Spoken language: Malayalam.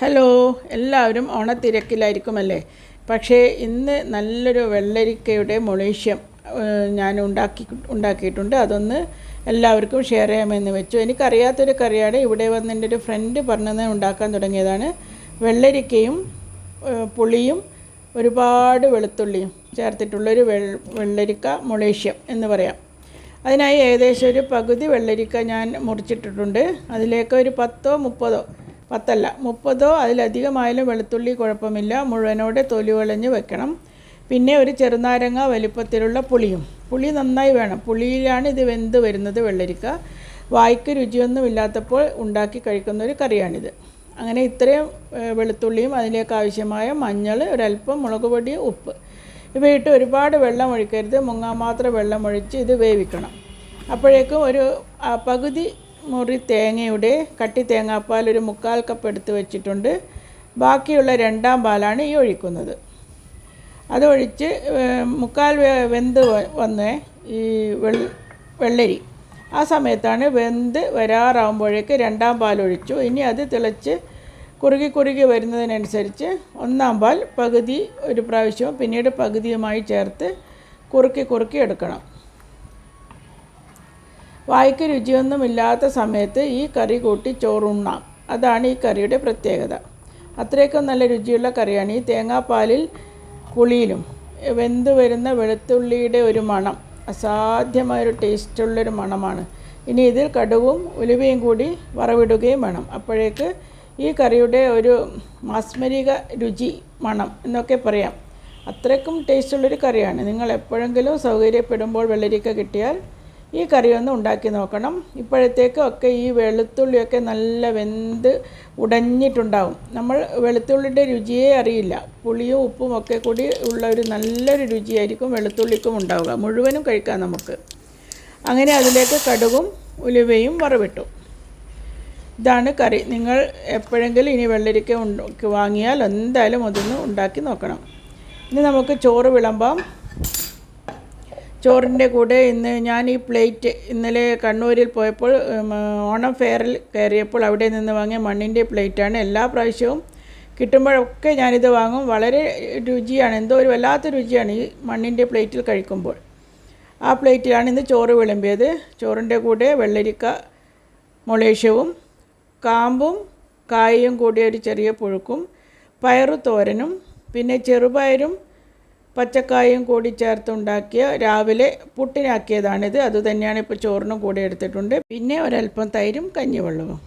ഹലോ എല്ലാവരും ഓണത്തിരക്കിലായിരിക്കുമല്ലേ? പക്ഷേ ഇന്ന് നല്ലൊരു വെള്ളരിക്കയുടെ മൊളീഷ്യം ഞാൻ ഉണ്ടാക്കി ഉണ്ടാക്കിയിട്ടുണ്ട്. അതൊന്ന് എല്ലാവർക്കും ഷെയർ ചെയ്യാമെന്ന് വെച്ചു. എനിക്കറിയാത്തൊരു കറിയാണ് ഇവിടെ വന്ന് എന്റെ ഒരു ഫ്രണ്ട് പറഞ്ഞത് ഉണ്ടാക്കാൻ തുടങ്ങിയതാണ്. വെള്ളരിക്കയും പുളിയും ഒരുപാട് വെളുത്തുള്ളിയും ചേർത്തിട്ടുള്ളൊരു വെൾ വെള്ളരിക്ക മൊളീഷ്യം എന്ന് പറയാം. അതിനായി ഏകദേശം ഒരു പകുതി വെള്ളരിക്ക ഞാൻ മുറിച്ചിട്ടിട്ടുണ്ട്. അതിലേക്ക് ഒരു പത്തോ മുപ്പതോ പത്തല്ല. മുപ്പതോ അതിലധികമായാലും വെളുത്തുള്ളി കുഴപ്പമില്ല. മുഴുവനോടെ തൊലി വളഞ്ഞ് വെക്കണം. പിന്നെ ഒരു ചെറുനാരങ്ങ വലിപ്പത്തിലുള്ള പുളിയും. പുളി നന്നായി വേണം. പുളിയിലാണ് ഇത് വെന്ത് വരുന്നത് വെള്ളരിക്ക. വായ്ക്ക് രുചിയൊന്നും ഇല്ലാത്തപ്പോൾ ഉണ്ടാക്കി കഴിക്കുന്ന ഒരു കറിയാണിത്. അങ്ങനെ ഇത്രയും വെളുത്തുള്ളിയും അതിലേക്ക് ആവശ്യമായ മഞ്ഞൾ ഒരല്പം മുളക് പൊടി ഉപ്പ്. ഇവയിട്ട് ഒരുപാട് വെള്ളം ഒഴിക്കരുത്. മുങ്ങാൻ മാത്രം വെള്ളം ഒഴിച്ച് ഇത് വേവിക്കണം. അപ്പോഴേക്കും ഒരു പകുതി മുറി തേങ്ങയുടെ കട്ടി തേങ്ങാപ്പാൽ ഒരു മുക്കാൽ കപ്പ് എടുത്ത് വെച്ചിട്ടുണ്ട്. ബാക്കിയുള്ള രണ്ടാം പാലാണ് ഈ ഒഴിക്കുന്നത്. അതൊഴിച്ച് മുക്കാൽ വെന്ത് വന്ന് ഈ വെള്ളരി. ആ സമയത്താണ് വെന്ത് വരാറാകുമ്പോഴേക്ക് രണ്ടാം പാൽ ഒഴിച്ചു. ഇനി അത് തിളച്ച് കുറുകി കുറുകി വരുന്നതിനനുസരിച്ച് ഒന്നാം പാൽ പകുതി ഒരു പ്രാവശ്യവും പിന്നീട് പകുതിയുമായി ചേർത്ത് കുറുക്കി കുറുക്കി എടുക്കണം. വായ്ക്ക് രുചിയൊന്നുമില്ലാത്ത സമയത്ത് ഈ കറി കൂട്ടി ചോറുണ്ണാം. അതാണ് ഈ കറിയുടെ പ്രത്യേകത. അത്രയ്ക്കും നല്ല രുചിയുള്ള കറിയാണ് ഈ തേങ്ങാപ്പാലിൽ പുളിയിലും. വെന്ത് വരുന്ന വെളുത്തുള്ളിയുടെ ഒരു മണം അസാധ്യമായൊരു ടേസ്റ്റുള്ളൊരു മണമാണ്. ഇനി ഇതിൽ കടുവും ഉലുവയും കൂടി വറവിടുകയും വേണം. അപ്പോഴേക്ക് ഈ കറിയുടെ ഒരു മാസ്മരിക രുചി മണം എന്നൊക്കെ പറയാം. അത്രയ്ക്കും ടേസ്റ്റുള്ളൊരു കറിയാണ്. നിങ്ങൾ എപ്പോഴെങ്കിലും സൗകര്യപ്പെടുമ്പോൾ വെള്ളരിക്ക കിട്ടിയാൽ ഈ കറി ഒന്ന് ഉണ്ടാക്കി നോക്കണം. ഇപ്പോഴത്തേക്കും ഒക്കെ ഈ വെളുത്തുള്ളിയൊക്കെ നല്ല വെന്ത് ഉടഞ്ഞിട്ടുണ്ടാവും. നമ്മൾ വെളുത്തുള്ളിയുടെ രുചിയേ അറിയില്ല. പുളിയും ഉപ്പും ഒക്കെ കൂടി ഉള്ള ഒരു നല്ലൊരു രുചിയായിരിക്കും വെളുത്തുള്ളിക്കും ഉണ്ടാവുക. മുഴുവനും കഴിക്കാം നമുക്ക്. അങ്ങനെ അതിലേക്ക് കടുകും ഉലുവയും വറവിട്ടു. ഇതാണ് കറി. നിങ്ങൾ എപ്പോഴെങ്കിലും ഇനി വെള്ളരിക്ക വാങ്ങിയാൽ എന്തായാലും അതൊന്ന് ഉണ്ടാക്കി നോക്കണം. ഇനി നമുക്ക് ചോറ് വിളമ്പാം. ചോറിന്റെ കൂടെ ഇന്ന് ഞാൻ ഈ പ്ലേറ്റ് ഇന്നലെ കണ്ണൂരിൽ പോയപ്പോൾ ഓണം ഫെയറിൽ കയറിയപ്പോൾ അവിടെ നിന്ന് വാങ്ങിയ മണ്ണിന്റെ പ്ലേറ്റാണ്. എല്ലാ പ്രാവശ്യവും കിട്ടുമ്പോഴൊക്കെ ഞാനിത് വാങ്ങും. വളരെ രുചിയാണ്. എന്തോ ഒരു വല്ലാത്ത രുചിയാണ് ഈ മണ്ണിന്റെ പ്ലേറ്റിൽ കഴിക്കുമ്പോൾ. ആ പ്ലേറ്റിലാണ് ഇന്ന് ചോറ് വിളമ്പിയത്. ചോറിന്റെ കൂടെ വെള്ളരിക്ക മുളേഷ്യവും കാമ്പും കായയും കൂടിയ ഒരു ചെറിയ പുഴുക്കും പയറു തോരനും പിന്നെ ചെറുപയരും പച്ചക്കായും കൂടി ചേർത്തുണ്ടാക്കിയ രാവിലെ പുട്ടിനാക്കിയതാണിത്. അതുതന്നെയാണ് ഇപ്പോൾ ചോറിനും കൂടെ എടുത്തിട്ടുണ്ട്. പിന്നെ ഒരല്പം തൈരും കഞ്ഞിവെള്ളവും.